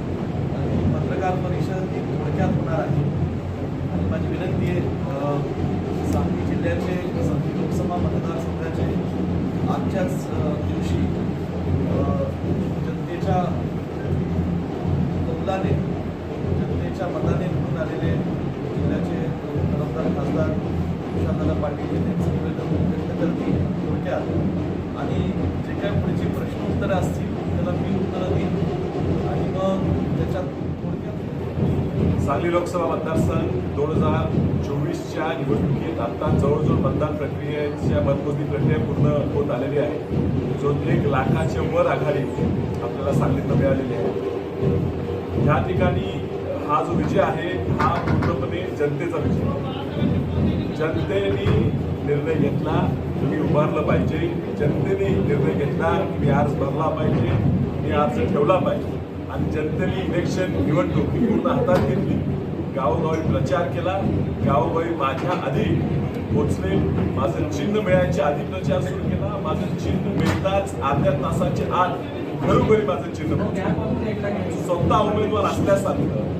पत्रकार परिषद ही थोडक्यात होणार आहे. आणि माझी विनंती आहे सांगली जिल्ह्याचे सांगली लोकसभा मतदारसंघाचे आजच्याच दिवशी जनतेच्या कौलाने लोकांच्या मताने निवडून आलेले जिल्ह्याचे खासदार खासदार शांताला पाटील यांची निवेदन व्यक्त करतील थोडक्यात. आणि जे काय पुढचे प्रश्न उत्तरं असतील त्याला मी उत्तरं देईन. आणि मग त्याच्यात थोडक्यात सांगली लोकसभा मतदारसंघ दोन हजार चोवीसच्या निवडणुकीत आता जवळजवळ मतदान प्रक्रियेच्या मतमोजणी प्रक्रिया पूर्ण होत आलेली आहे. जो एक लाखाच्या वर आघाडी आपल्याला सांगितलं मिळालेली आहे. ह्या ठिकाणी हा जो विजय आहे हा पूर्णपणे जनतेचा विजय जनतेने निर्णय घेतला मी उभारलं पाहिजे. जनतेने निर्णय घेतला की मी अर्ज भरला पाहिजे मी अर्ज ठेवला पाहिजे. आणि जनतेने इलेक्शन निवडणूक ही पूर्ण हातात घेतली. गावोगावी प्रचार केला. गावोगावी माझ्या आधी पोचले माझं चिन्ह मिळायच्या आधी प्रचार सुरू केला. माझं चिन्ह मिळताच अर्ध्या तासाच्या आत घरोघरी माझं चिन्ह स्वतः उमेदवार असल्यास सांगितलं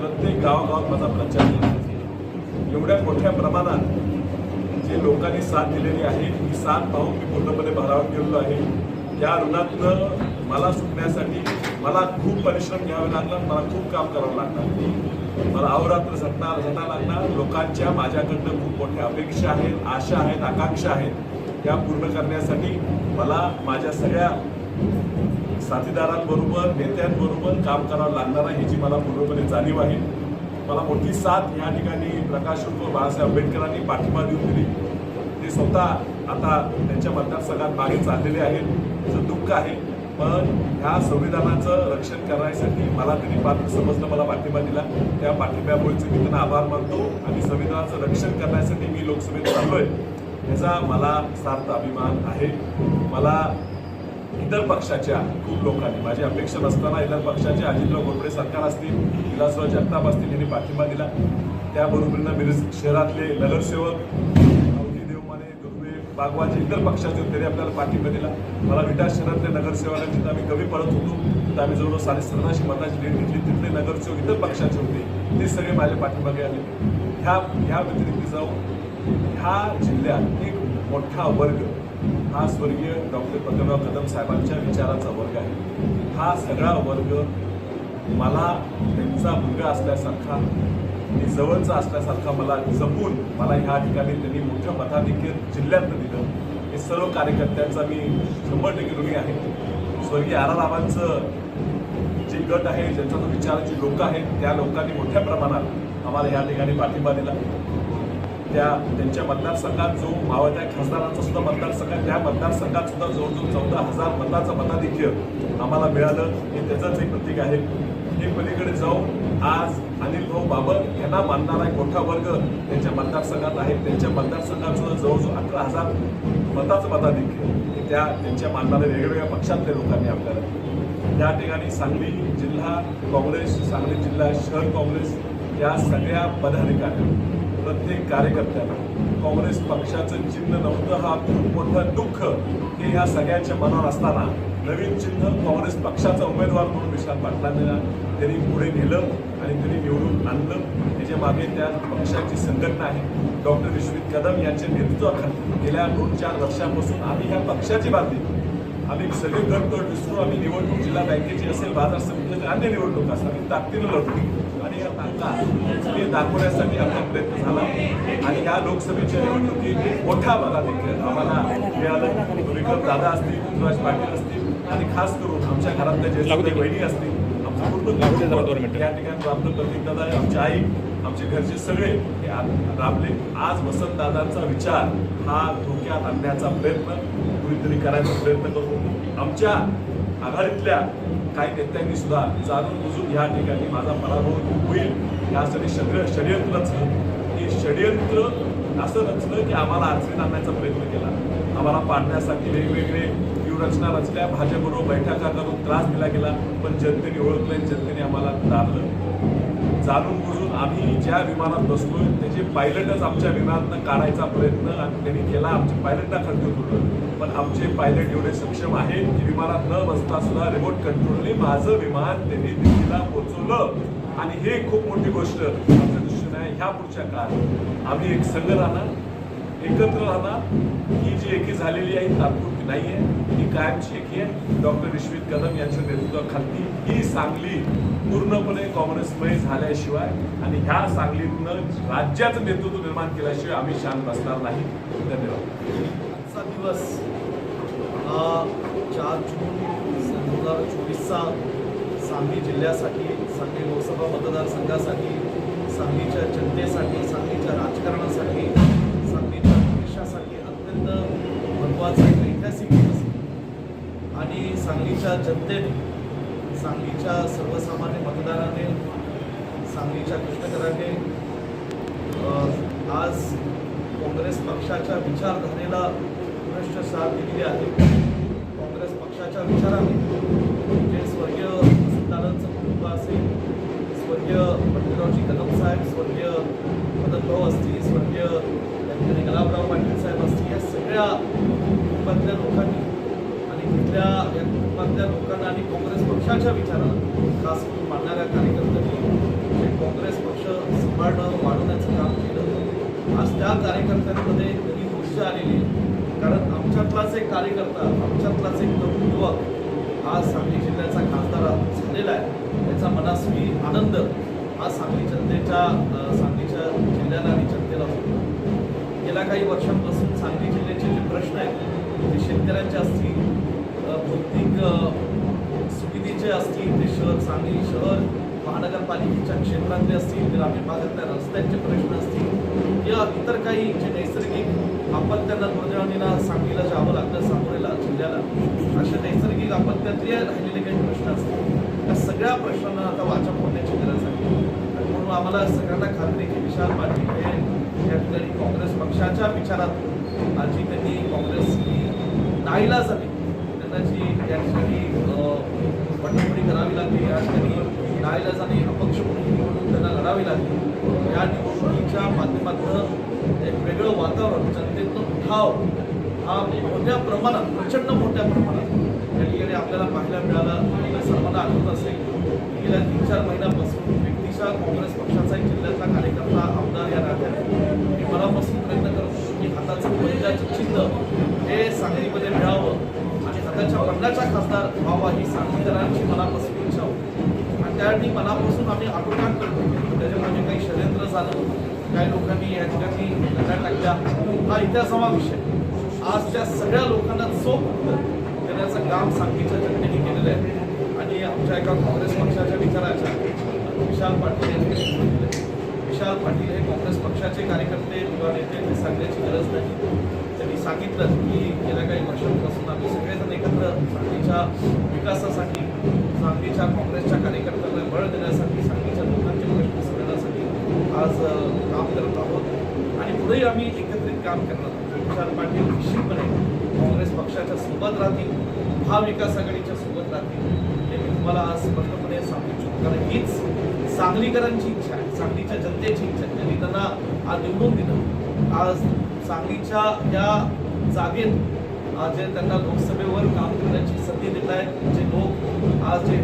प्रत्येक गावागावात माझा प्रचार केला एवढ्या मोठ्या प्रमाणात जे लोकांनी साथ दिलेली आहे ही साथ पाहून मी पूर्णपणे भरावून गेलेलो आहे. या ऋणातनं मला सुटण्यासाठी मला खूप परिश्रम घ्यावे लागला मला खूप काम करावं लागणार. मला अहोरात्र झटणार झटा लागणार. लोकांच्या माझ्याकडनं खूप मोठ्या अपेक्षा आहेत आशा आहेत आकांक्षा आहेत. त्या पूर्ण करण्यासाठी मला माझ्या सगळ्या साथीदारांबरोबर नेत्यांबरोबर काम करावं लागणार आहे याची मला पूर्णपणे जाणीव आहे. मला मोठी साथ या ठिकाणी प्रकाश उर्फ बाळासाहेब आंबेडकरांनी पाठिंबा देऊन दिली. ते स्वतः आता त्यांच्या मतदारसंघात मागे चाललेले आहेत. त्याचं दुःख आहे पण ह्या संविधानाचं रक्षण करण्यासाठी मला त्यांनी पात्र समजलं मला पाठिंबा दिला. त्या पाठिंब्यामुळेच मी त्यांना आभार मानतो आणि संविधानाचं रक्षण करण्यासाठी मी लोकसभेत चाललो आहे याचा मला सार्थ अभिमान आहे. मला इतर पक्षाच्या खूप लोकांनी माझी अपेक्षा नसताना इतर पक्षाचे अजितराव घोरपडे सरकार असतील विलासराव जगताप असतील यांनी पाठिंबा दिला. त्याबरोबरीनं मिरज शहरातले नगरसेवक अवधी बागवाचे इतर पक्षाचे होते त्यांनी आपल्याला पाठिंबा दिला. मला विटा शहरातल्या नगरसेवकांची जिथं आम्ही कमी पडत होतो तिथं आम्ही जवळजवळ साडे सतराशे मताची लीड घेतली. तिथले नगरसेवक इतर पक्षाचे होते ते सगळे माझ्या पाठिंबा घ्यायला ह्या ह्या व्यतिरिक्त जाऊन ह्या जिल्ह्यात एक मोठा वर्ग हा स्वर्गीय डॉक्टर पद्मनाभ कदम साहेबांच्या विचाराचा वर्ग आहे. हा सगळा वर्ग मला त्यांचा मुलगा असल्यासारखा मी जवळचा असल्यासारखा मला जपून मला ह्या ठिकाणी त्यांनी मोठं मताधिक्य जिल्ह्यात दिलं. हे सर्व कार्यकर्त्यांचा मी शंभर टक्के ऋणी आहे. स्वर्गीय आर आर रावांचं जे गट आहे ज्यांचा जो विचाराची लोक आहेत त्या लोकांनी मोठ्या प्रमाणात आम्हाला या ठिकाणी पाठिंबा दिला. त्या त्यांच्या मतदारसंघात जो मावळत्या खासदारांचा सुद्धा मतदारसंघ आहे. त्या मतदारसंघात सुद्धा जवळजवळ चौदा हजार मताचं मताधिक्य आम्हाला मिळालं. हे त्याचंच एक प्रतीक आहे. हे पलीकडे जाऊन आज अनिल भाऊ बाबर यांना मानणारा मोठा वर्ग त्यांच्या मतदारसंघात आहे. त्यांच्या मतदारसंघात सुद्धा जवळजवळ अकरा हजार मताचं मताधिक्य त्या त्यांच्या मानणाऱ्या वेगवेगळ्या पक्षातल्या लोकांनी आपल्याला या ठिकाणी सांगली जिल्हा काँग्रेस सांगली जिल्हा शहर काँग्रेस या सगळ्या पदाधिकाऱ्या प्रत्येक कार्यकर्त्याला काँग्रेस पक्षाचं चिन्ह नव्हतं हा खूप मोठं दुःख हे ह्या सगळ्यांच्या मनावर असताना नवीन चिन्ह काँग्रेस पक्षाचा उमेदवार म्हणून विशाल पाटलांना त्यांनी पुढे नेलं आणि त्यांनी निवडून आणलं. त्याच्यामागे त्या पक्षाची संघटना आहे. डॉक्टर विश्वजित कदम यांच्या नेतृत्वाखाली गेल्या दोन चार वर्षापासून आम्ही ह्या पक्षाची बातमी आम्ही सगळे गटतोड विसरून आम्ही निवडणूक जिल्हा बँकेची असेल बाजार समितीची अन्य निवडणूक असेल आम्ही ताकदीनं लढतो आणि ताकद हे दाखवण्यासाठी आमचा प्रयत्न झाला. आणि या लोकसभेच्या निवडणुकीत एक मोठा बघा देखील आम्हाला मिळालं. विक्रम दादा असतील पृथ्वीराज पाटील असतील आणि खास करून आमच्या घरातल्या ज्येष्ठ बहिणी असतील आमचं पूर्ण कुटुंब या ठिकाणी प्राप्त प्रतीक दादा आमची आई आमचे घरचे सगळे हे आज राबले आज वसंतदादांचा विचार हा धोक्यात आणण्याचा प्रयत्न कुणीतरी करायचा प्रयत्न करतो. आमच्या आघाडीतल्या काही नेत्यांनी सुद्धा जाणून बुजून या ठिकाणी माझा पराभव होईल यासाठी सगळं षडयंत्र रचलं. हे षडयंत्र असं रचलं की आम्हाला अडचणीत आणण्याचा प्रयत्न केला. आम्हाला पाडण्यासाठी वेगवेगळे व्यूहरचना रचल्या. भाजपबरोबर बैठका करून त्रास दिला गेला पण जनतेने ओळखलं जनतेने आम्हाला दाबलं जाणून बुजून आम्ही ज्या विमानात बसलो त्याचे पायलटच आमच्या विमानातनं काढायचा प्रयत्न आणि त्यांनी केला. आमचे पायलटला खंडित होतं. पण आमचे पायलट एवढे सक्षम आहेत की विमानात न बसता सुद्धा रिमोट कंट्रोलने माझं विमान त्यांनी दिल्लीला पोहोचवलं. आणि हे खूप मोठी गोष्ट आमच्या दृष्टीने आहे. ह्या पुढच्या काळात आम्ही एक संघ राहणार एकत्र राहणार. ही जी एकी झालेली आहे तात्पुरती नाही आहे ही कायमची एकी आहे. डॉक्टर विश्वित कदम यांच्या नेतृत्वाखाली ही सांगली पूर्णपणे काँग्रेसमय झाल्याशिवाय आणि ह्या सांगलीतनं राज्याचं नेतृत्व निर्माण केल्याशिवाय आम्ही शांत बसणार नाही. धन्यवाद. आजचा दिवस हा चार जून दोन हजार चोवीसचा सांगली जिल्ह्यासाठी सांगली लोकसभा मतदारसंघासाठी सांगलीच्या जनतेसाठी सांगलीच्या राजकारणासाठी सांगलीच्या भविष्यासाठी अत्यंत महत्त्वाचा ऐतिहासिक दिवस. आणि सांगलीच्या जनतेने सांगलीच्या सर्वसामान्य मतदाराने सांगलीच्या कष्टकऱ्याने आज काँग्रेस पक्षाच्या विचारधारेला पुनश्च साथ दिलेली आहे. काँग्रेस पक्षाच्या विचाराने जे स्वर्गीय सिद्धानंदचं कुटुंब असेल स्वर्गीय पंडितरावजी कदम साहेब स्वर्गीय मदनभाऊ असतील स्वर्गीय या गुलाबराव पाटील साहेब असतील या सगळ्या कुटुंबातल्या लोकांनी आणि तिथल्या लोकांना आणि काँग्रेस पक्षाच्या विचाराला खास करून मानणाऱ्या कार्यकर्त्यांनी जे काँग्रेस पक्ष सांभाळणं वाढवण्याचं काम केलं. आज त्या कार्यकर्त्यांमध्ये नवी ऊर्जा आलेली आहे. कारण आमच्यातलाच एक कार्यकर्ता आमच्यातलाच एक तरुण युवक आज सांगली जिल्ह्याचा खासदार झालेला आहे. त्याचा मनास्वी आनंद हा सांगली जनतेच्या सांगलीच्या जिल्ह्याला आणि जनतेला होतो. गेल्या काही वर्षांपासून सांगली जिल्ह्याचे जे प्रश्न आहेत ते शेतकऱ्यांचे असतील भौतिक सुविधेचे असतील ते शहर सांगली शहर महानगरपालिकेच्या क्षेत्रातले असतील ग्रामीण भागातल्या रस्त्यांचे प्रश्न असतील या इतर काही जे नैसर्गिक आपत्त्यांना दुर्दैवानीला सांगलीला जावं लागतं सामोरेला जिल्ह्याला अशा नैसर्गिक आपत्त्यातले राहिलेले काही प्रश्न असतील. या सगळ्या प्रश्नांना आता वाचा फोडण्याची गरज आहे. म्हणून आम्हाला सगळ्यांना खात्री की विशाल पाटील हे या ठिकाणी काँग्रेस पक्षाच्या विचारात आजी त्यांनी काँग्रेस नाईला झाली त्याची त्या ठिकाणी पटपुरी करावी लागली या ठिकाणी नाईलाजाने अपक्ष म्हणून निवडणूक त्यांना लढावी लागली. या निवडणुकीच्या माध्यमातून एक वेगळं वातावरण जनतेतून उठाव हा मोठ्या प्रमाणात प्रचंड मोठ्या प्रमाणात या ठिकाणी आपल्याला पाहायला मिळाला. आपल्या सर्वांना आठवत असेल. गेल्या तीन चार महिन्यापासून व्यक्तीच्या काँग्रेस पक्षाचा एक जिल्ह्याचा कार्यकर्ता आमदार या नात्याने मी मनापासून प्रयत्न करत होतो की हाताचं पहिल्याचं चिन्ह हे सांगलीमध्ये मिळावं. आणि हाताच्या खासदार व्हावा ही सांगलीकरांची मनापासून इच्छा होती. आणि त्यावेळी मनापासून आम्ही आटोकाट करतो. त्याच्यामध्ये काही षडयंत्र झालं काही लोकांनी या ठिकाणी लढा टाकल्या. हा इतिहासावा विषय. आज त्या सगळ्या लोकांना चोख उत्तर देण्याचं काम सांगलीच्या जनतेने केलेलं आहे. आणि आमच्या एका काँग्रेस पक्षाच्या विचाराच्या विशाल पाटील यांनी विशाल पाटील हे काँग्रेस पक्षाचे कार्यकर्ते किंवा नेते सांगण्याची गरज नाही. त्यांनी सांगितलं की गेल्या काही वर्षांपासून आम्ही सगळेजण एकत्र सांगलीच्या विकासासाठी सांगलीच्या काँग्रेसच्या कार्यकर्त्यांना बळ देण्यासाठी सांगलीच्या लोकांचे प्रश्न सोडवण्यासाठी आज काम करत आहोत. आणि पुढेही आम्ही एकत्रित काम करणार आहोत. विशाल पाटील निश्चितपणे काँग्रेस पक्षाच्या सोबत राहतील महाविकास आघाडीच्या सोबत राहतील हे मी तुम्हाला आज स्पष्टपणे सांगू इच्छितो. कारण हीच सांगलीकरांची इच्छा आहे. सांगलीच्या जनतेची इच्छा आहे. त्यांनी त्यांना आज निवडून दिलं. आज सांगलीच्या या जागेत आज जे त्यांना लोकसभेवर काम करण्याची संधी देत आहेत जे लोक आज जे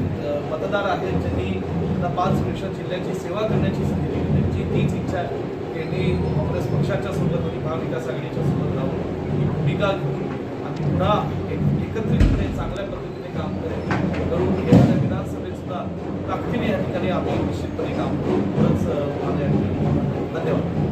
मतदार आहेत ज्यांनी त्यांना पाच वर्ष जिल्ह्याची सेवा करण्याची संधी दिली. त्यांची तीच इच्छा आहे त्यांनी काँग्रेस पक्षाच्या सोबत आणि महाविकास आघाडीच्या सोबत राहून ही भूमिका घेऊन आणि पुन्हा एक एकत्रितपणे चांगल्या पद्धतीने काम करेल. करून येणाऱ्या विधानसभेत सुद्धा ताकदीने या ठिकाणी आपण निश्चितपणे काम करू. खरंच धन्यवाद.